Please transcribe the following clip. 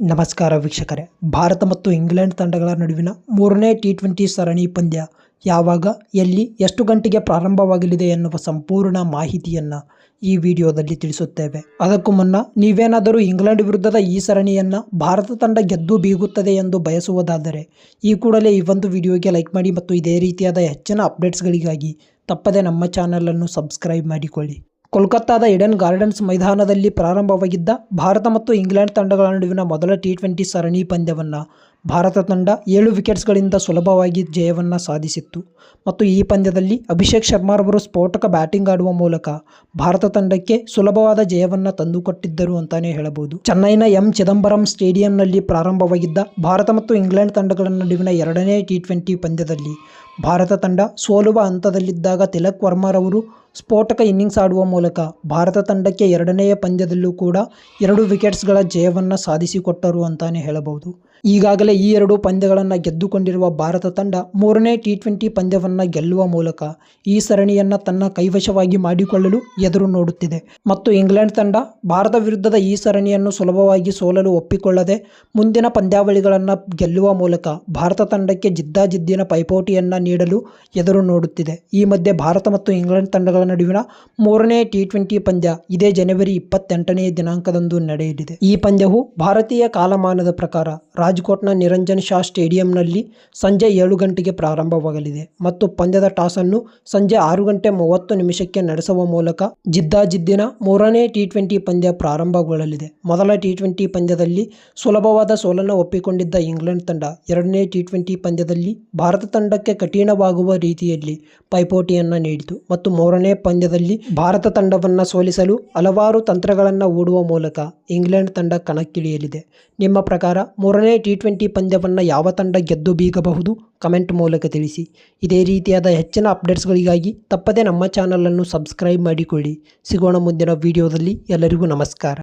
ನಮಸ್ಕಾರ ವೀಕ್ಷಕರೇ. ಭಾರತ ಮತ್ತು ಇಂಗ್ಲೆಂಡ್ ತಂಡಗಳ ನಡುವಿನ ಮೂರನೇ ಟಿ ಟ್ವೆಂಟಿ ಸರಣಿ ಪಂದ್ಯ ಯಾವಾಗ, ಎಲ್ಲಿ, ಎಷ್ಟು ಗಂಟೆಗೆ ಪ್ರಾರಂಭವಾಗಲಿದೆ ಎನ್ನುವ ಸಂಪೂರ್ಣ ಮಾಹಿತಿಯನ್ನು ಈ ವಿಡಿಯೋದಲ್ಲಿ ತಿಳಿಸುತ್ತೇವೆ. ಅದಕ್ಕೂ ಮುನ್ನ ನೀವೇನಾದರೂ ಇಂಗ್ಲೆಂಡ್ ವಿರುದ್ಧದ ಈ ಸರಣಿಯನ್ನು ಭಾರತ ತಂಡ ಗೆದ್ದು ಬೀಗುತ್ತದೆ ಎಂದು ಬಯಸುವುದಾದರೆ, ಈ ಕೂಡಲೇ ಈ ಒಂದು ವಿಡಿಯೋಗೆ ಲೈಕ್ ಮಾಡಿ ಮತ್ತು ಇದೇ ರೀತಿಯಾದ ಹೆಚ್ಚಿನ ಅಪ್ಡೇಟ್ಸ್ಗಳಿಗಾಗಿ ತಪ್ಪದೆ ನಮ್ಮ ಚಾನಲನ್ನು ಸಬ್ಸ್ಕ್ರೈಬ್ ಮಾಡಿಕೊಳ್ಳಿ. ಕೋಲ್ಕತ್ತಾದ ಇಡನ್ ಗಾರ್ಡನ್ಸ್ ಮೈದಾನದಲ್ಲಿ ಪ್ರಾರಂಭವಾಗಿದ್ದ ಭಾರತ ಮತ್ತು ಇಂಗ್ಲೆಂಡ್ ತಂಡಗಳ ನಡುವಿನ ಮೊದಲ ಟಿ ಟ್ವೆಂಟಿ ಸರಣಿ ಪಂದ್ಯವನ್ನು ಭಾರತ ತಂಡ ಏಳು ವಿಕೆಟ್ಸ್ಗಳಿಂದ ಸುಲಭವಾಗಿ ಜಯವನ್ನು ಸಾಧಿಸಿತ್ತು. ಮತ್ತು ಈ ಪಂದ್ಯದಲ್ಲಿ ಅಭಿಷೇಕ್ ಶರ್ಮಾರವರು ಸ್ಫೋಟಕ ಬ್ಯಾಟಿಂಗ್ ಆಡುವ ಮೂಲಕ ಭಾರತ ತಂಡಕ್ಕೆ ಸುಲಭವಾದ ಜಯವನ್ನು ತಂದುಕೊಟ್ಟಿದ್ದರು ಅಂತಾನೆ ಹೇಳಬಹುದು. ಚೆನ್ನೈನ ಎಂ ಚಿದಂಬರಂ ಸ್ಟೇಡಿಯಂನಲ್ಲಿ ಪ್ರಾರಂಭವಾಗಿದ್ದ ಭಾರತ ಮತ್ತು ಇಂಗ್ಲೆಂಡ್ ತಂಡಗಳ ನಡುವಿನ ಎರಡನೇ ಟಿ ಟ್ವೆಂಟಿ ಪಂದ್ಯದಲ್ಲಿ ಭಾರತ ತಂಡ ಸೋಲುವ ಹಂತದಲ್ಲಿದ್ದಾಗ ತಿಲಕ್ ವರ್ಮಾರವರು ಸ್ಫೋಟಕ ಇನ್ನಿಂಗ್ಸ್ ಆಡುವ ಮೂಲಕ ಭಾರತ ತಂಡಕ್ಕೆ ಎರಡನೆಯ ಪಂದ್ಯದಲ್ಲೂ ಕೂಡ ಎರಡು ವಿಕೆಟ್ಸ್ಗಳ ಜಯವನ್ನು ಸಾಧಿಸಿಕೊಟ್ಟರು ಅಂತಾನೆ ಹೇಳಬಹುದು. ಈಗಾಗಲೇ ಈ ಎರಡು ಪಂದ್ಯಗಳನ್ನು ಗೆದ್ದುಕೊಂಡಿರುವ ಭಾರತ ತಂಡ ಮೂರನೇ ಟಿ ಟ್ವೆಂಟಿ ಪಂದ್ಯವನ್ನು ಗೆಲ್ಲುವ ಮೂಲಕ ಈ ಸರಣಿಯನ್ನು ತನ್ನ ಕೈವಶವಾಗಿ ಮಾಡಿಕೊಳ್ಳಲು ಎದುರು ನೋಡುತ್ತಿದೆ. ಮತ್ತು ಇಂಗ್ಲೆಂಡ್ ತಂಡ ಭಾರತ ವಿರುದ್ಧದ ಈ ಸರಣಿಯನ್ನು ಸುಲಭವಾಗಿ ಸೋಲಲು ಒಪ್ಪಿಕೊಳ್ಳದೆ ಮುಂದಿನ ಪಂದ್ಯಾವಳಿಗಳನ್ನು ಗೆಲ್ಲುವ ಮೂಲಕ ಭಾರತ ತಂಡಕ್ಕೆ ಜಿದ್ದಾಜಿದ್ದಿನ ಪೈಪೋಟಿಯನ್ನು ನೀಡಲು ಎದುರು ನೋಡುತ್ತಿದೆ. ಈ ಮಧ್ಯೆ ಭಾರತ ಮತ್ತು ಇಂಗ್ಲೆಂಡ್ ತಂಡಗಳ ನಡುವಿನ ಮೂರನೇ ಟಿ ಟ್ವೆಂಟಿ ಪಂದ್ಯ ಇದೇ ಜನವರಿ ಇಪ್ಪತ್ತೆಂಟನೇ ದಿನಾಂಕದಂದು ನಡೆಯಲಿದೆ. ಈ ಪಂದ್ಯವು ಭಾರತೀಯ ಕಾಲಮಾನದ ಪ್ರಕಾರ ರಾಜ್ಕೋಟ್ನ ನಿರಂಜನ್ ಶಾ ಸ್ಟೇಡಿಯಂನಲ್ಲಿ ಸಂಜೆ ಏಳು ಗಂಟೆಗೆ ಪ್ರಾರಂಭವಾಗಲಿದೆ ಮತ್ತು ಪಂದ್ಯದ ಟಾಸನ್ನು ಸಂಜೆ ಆರು ಗಂಟೆ ಮೂವತ್ತು ನಿಮಿಷಕ್ಕೆ ನಡೆಸುವ ಮೂಲಕ ಜಿದ್ದಾಜಿದ್ದಿನ ಮೂರನೇ ಟಿ ಟ್ವೆಂಟಿ ಪಂದ್ಯ ಪ್ರಾರಂಭಗೊಳ್ಳಲಿದೆ. ಮೊದಲ ಟಿ ಟ್ವೆಂಟಿ ಪಂದ್ಯದಲ್ಲಿ ಸುಲಭವಾದ ಸೋಲನ್ನು ಒಪ್ಪಿಕೊಂಡಿದ್ದ ಇಂಗ್ಲೆಂಡ್ ತಂಡ ಎರಡನೇ ಟಿ ಟ್ವೆಂಟಿ ಪಂದ್ಯದಲ್ಲಿ ಭಾರತ ತಂಡಕ್ಕೆ ಕಠಿಣವಾಗುವ ರೀತಿಯಲ್ಲಿ ಪೈಪೋಟಿಯನ್ನು ನೀಡಿತು ಮತ್ತು ಮೂರನೇ ಪಂದ್ಯದಲ್ಲಿ ಭಾರತ ತಂಡವನ್ನು ಸೋಲಿಸಲು ಹಲವಾರು ತಂತ್ರಗಳನ್ನು ಓಡುವ ಮೂಲಕ ಇಂಗ್ಲೆಂಡ್ ತಂಡ ಕಣಕ್ಕಿಳಿಯಲಿದೆ. ನಿಮ್ಮ ಪ್ರಕಾರ ಮೂರನೇ ಟಿ ಟ್ವೆಂಟಿ ಪಂದ್ಯವನ್ನು ಯಾವ ತಂಡ ಗೆದ್ದು ಬೀಗಬಹುದು? ಕಮೆಂಟ್ ಮೂಲಕ ತಿಳಿಸಿ. ಇದೇ ರೀತಿಯಾದ ಹೆಚ್ಚಿನ ಅಪ್ಡೇಟ್ಸ್ಗಳಿಗಾಗಿ ತಪ್ಪದೇ ನಮ್ಮ ಚಾನಲನ್ನು ಸಬ್ಸ್ಕ್ರೈಬ್ ಮಾಡಿಕೊಳ್ಳಿ. ಸಿಗೋಣ ಮುಂದಿನ ವಿಡಿಯೋದಲ್ಲಿ. ಎಲ್ಲರಿಗೂ ನಮಸ್ಕಾರ.